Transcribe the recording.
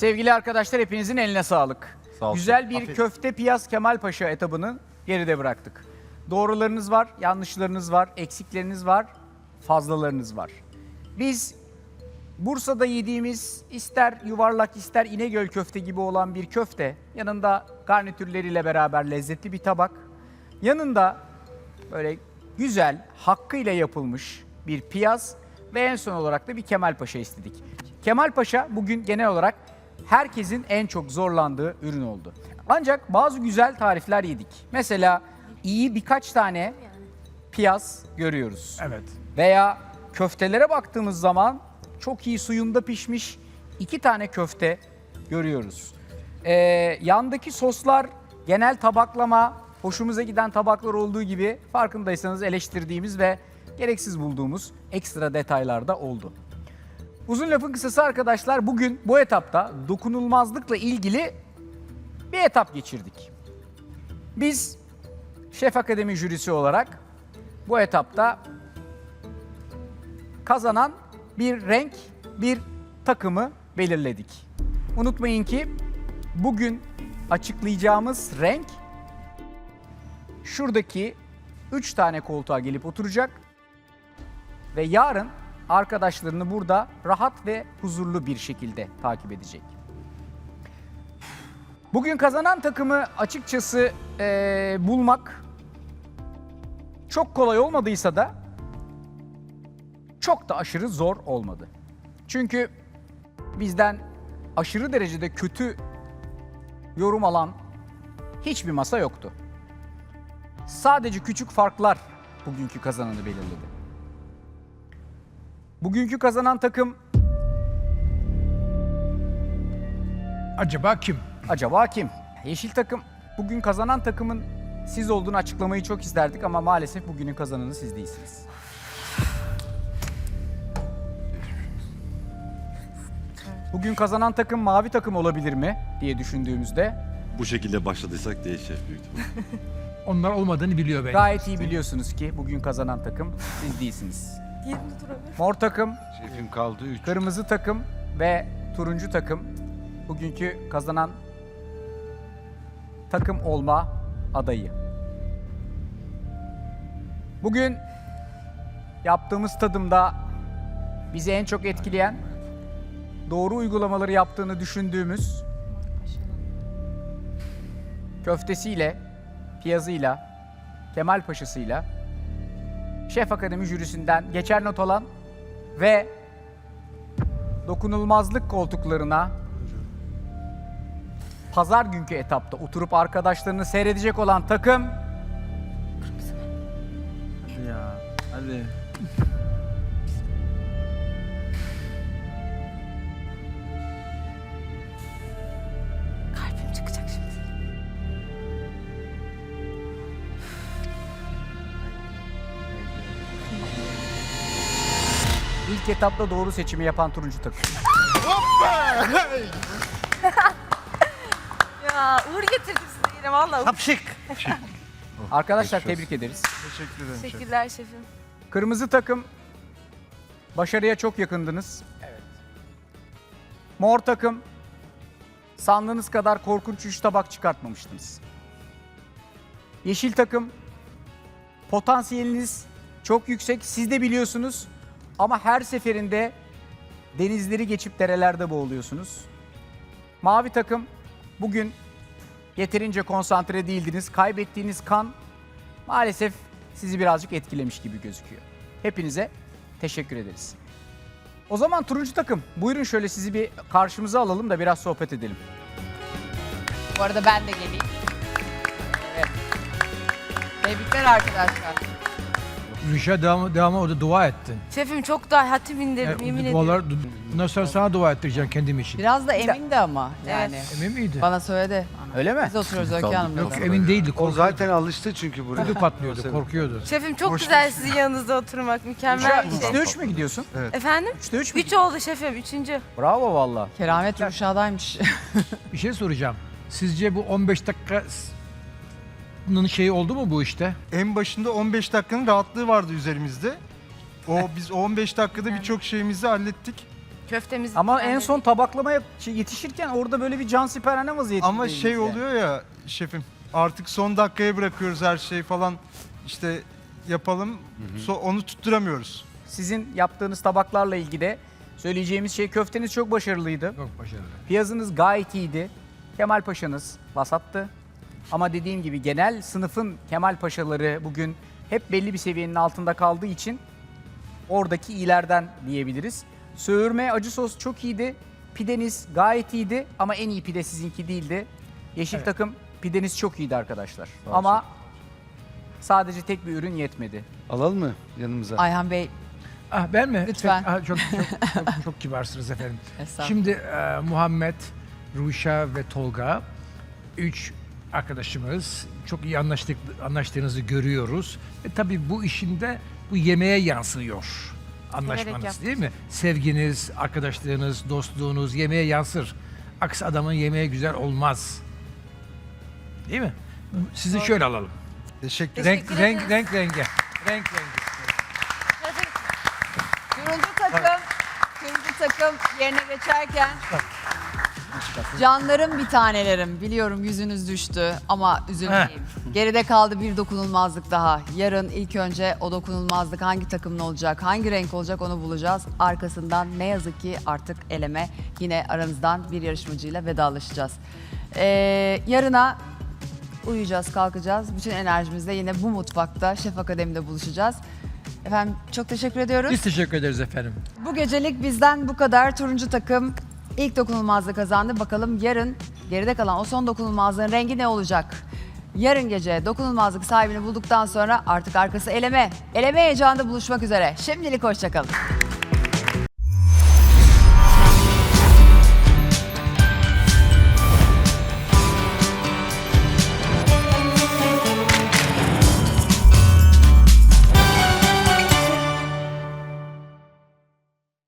Sevgili arkadaşlar hepinizin eline sağlık. Sağ olsun. Güzel bir Afiyet. köfte piyaz Kemal Paşa etabını geride bıraktık. Doğrularınız var, yanlışlarınız var, eksikleriniz var, fazlalarınız var. Biz Bursa'da yediğimiz ister yuvarlak ister İnegöl köfte gibi olan bir köfte, yanında garnitürleriyle beraber lezzetli bir tabak, yanında böyle güzel, hakkıyla yapılmış bir piyaz ve en son olarak da bir Kemal Paşa istedik. Kemal Paşa bugün genel olarak herkesin en çok zorlandığı ürün oldu. Ancak bazı güzel tarifler yedik. Mesela iyi birkaç tane piyaz görüyoruz. Evet. Veya köftelere baktığımız zaman çok iyi suyunda pişmiş iki tane köfte görüyoruz. Ee, yandaki soslar genel tabaklama, hoşumuza giden tabaklar olduğu gibi farkındaysanız eleştirdiğimiz ve gereksiz bulduğumuz ekstra detaylar da oldu. Uzun lafın kısası arkadaşlar bugün bu etapta dokunulmazlıkla ilgili bir etap geçirdik. Biz Şef Akademi jürisi olarak bu etapta kazanan bir renk, bir takımı belirledik. Unutmayın ki bugün açıklayacağımız renk şuradaki 3 tane koltuğa gelip oturacak ve yarın arkadaşlarını burada rahat ve huzurlu bir şekilde takip edecek. Bugün kazanan takımı açıkçası eee, bulmak çok kolay olmadıysa da çok da aşırı zor olmadı. Çünkü bizden aşırı derecede kötü yorum alan hiçbir masa yoktu. Sadece küçük farklar bugünkü kazananı belirledi. Bugünkü kazanan takım Acaba kim? acaba kim? Yeşil takım bugün kazanan takımın siz olduğunu açıklamayı çok isterdik ama maalesef bugünün kazananı siz değilsiniz. Bugün kazanan takım mavi takım olabilir mi diye düşündüğümüzde Bu şekilde başladıysak değişir büyük ihtimalle. Onlar olmadığını biliyor belki. gayet iyi biliyorsunuz ki bugün kazanan takım siz değilsiniz. Mor takım, Şefim kaldı 3. kırmızı takım ve turuncu takım bugünkü kazanan takım olma adayı. Bugün yaptığımız tadımda bizi en çok etkileyen, doğru uygulamaları yaptığını düşündüğümüz köftesiyle, piyazıyla, Kemal Paşa'sıyla, Şef Akademi jürisinden geçer not alan ve dokunulmazlık koltuklarına pazar günkü etapta oturup arkadaşlarını seyredecek olan takım Hadi ya. Hadi. İlk etapta doğru seçimi yapan turuncu takım. Ya uğur getirdim size yine valla. Hapşık. Arkadaşlar tebrik ederiz. Teşekkür ederim şef. Teşekkürler şefim. Kırmızı takım başarıya çok yakındınız. Evet. Mor takım sandığınız kadar korkunç üç tabak çıkartmamıştınız. Yeşil takım potansiyeliniz çok yüksek. Siz de biliyorsunuz ama her seferinde denizleri geçip derelerde boğuluyorsunuz. Mavi takım bugün yeterince konsantre değildiniz. Kaybettiğiniz kan maalesef sizi birazcık etkilemiş gibi gözüküyor. Hepinize teşekkür ederiz. O zaman turuncu takım buyurun şöyle sizi bir karşımıza alalım da biraz sohbet edelim. Bu arada ben de geleyim. Evet. Tebrikler arkadaşlar. Rüşa devamı, devamı orada dua ettin. Şefim çok daha hatim indirdim Yani yemin ediyorum. dualar, bundan sonra sana dua ettireceğim kendim için. Biraz da emin de ama yani. Emin miydi? Bana söyledi. Öyle mi? Biz oturuyoruz Öykü Hanım'la. Yok emin değildi. O Korkuyordu. zaten alıştı çünkü buraya. Patlıyordu, korkuyordu. Şefim çok güzel sizin yanınızda oturmak. Mükemmel bir şey. Üçte üç mü gidiyorsun? Efendim? Üçte üç mü? Üç oldu şefim. Üçüncü. Bravo valla. Keramet Ruşa'daymış. Bir şey soracağım. Sizce bu 15 dakikanın şeyi oldu mu bu işte? En başında 15 dakikanın rahatlığı vardı üzerimizde. O biz o 15 dakikada birçok şeyimizi hallettik. Köftemiz Ama en son tabaklamaya şey yetişirken orada böyle bir can siperhane vaziyeti. Ama şey oluyor ya şefim artık son dakikaya bırakıyoruz her şeyi falan işte yapalım so- onu tutturamıyoruz. Sizin yaptığınız tabaklarla ilgili de söyleyeceğimiz şey köfteniz çok başarılıydı. Çok başarılı. Piyazınız gayet iyiydi. Kemal Paşa'nız vasattı. Ama dediğim gibi genel sınıfın Kemal Paşaları bugün hep belli bir seviyenin altında kaldığı için oradaki iyilerden diyebiliriz. Söğürme acı sos çok iyiydi. Pideniz gayet iyiydi ama en iyi pide sizinki değildi. Yeşil Evet. takım pideniz çok iyiydi arkadaşlar. Ama sadece tek bir ürün yetmedi. Alalım mı yanımıza? Ayhan Bey Ah ben mi? Lütfen. Ah, çok, çok, çok, çok kibarsınız efendim. Estağfurullah. Şimdi e, Muhammed, Ruşa ve Tolga üç arkadaşımız çok iyi anlaştık, anlaştığınızı görüyoruz. Ve tabii bu işinde bu yemeğe yansıyor anlaşmanız yaptık. değil mi? Sevginiz, arkadaşlığınız, dostluğunuz yemeğe yansır. Aksi adamın yemeği güzel olmaz. Değil mi? Sizi şöyle alalım. Teşekkür Renk, Teşekkür renk, ederiz. renk, renge. Renk, rengi. Turuncu takım, turuncu takım yerine geçerken Canlarım bir tanelerim. Biliyorum yüzünüz düştü ama üzülmeyin. Geride kaldı bir dokunulmazlık daha. Yarın ilk önce o dokunulmazlık hangi takımın olacak, hangi renk olacak onu bulacağız. Arkasından ne yazık ki artık eleme yine aranızdan bir yarışmacıyla vedalaşacağız. Ee, yarına uyuyacağız, kalkacağız. Bütün enerjimizle yine bu mutfakta Şef Akademi'de buluşacağız. Efendim çok teşekkür ediyoruz. Biz teşekkür ederiz efendim. Bu gecelik bizden bu kadar. Turuncu takım ilk dokunulmazlığı kazandı. Bakalım yarın geride kalan o son dokunulmazlığın rengi ne olacak? Yarın gece dokunulmazlık sahibini bulduktan sonra artık arkası eleme. Eleme heyecanında buluşmak üzere. Şimdilik hoşçakalın.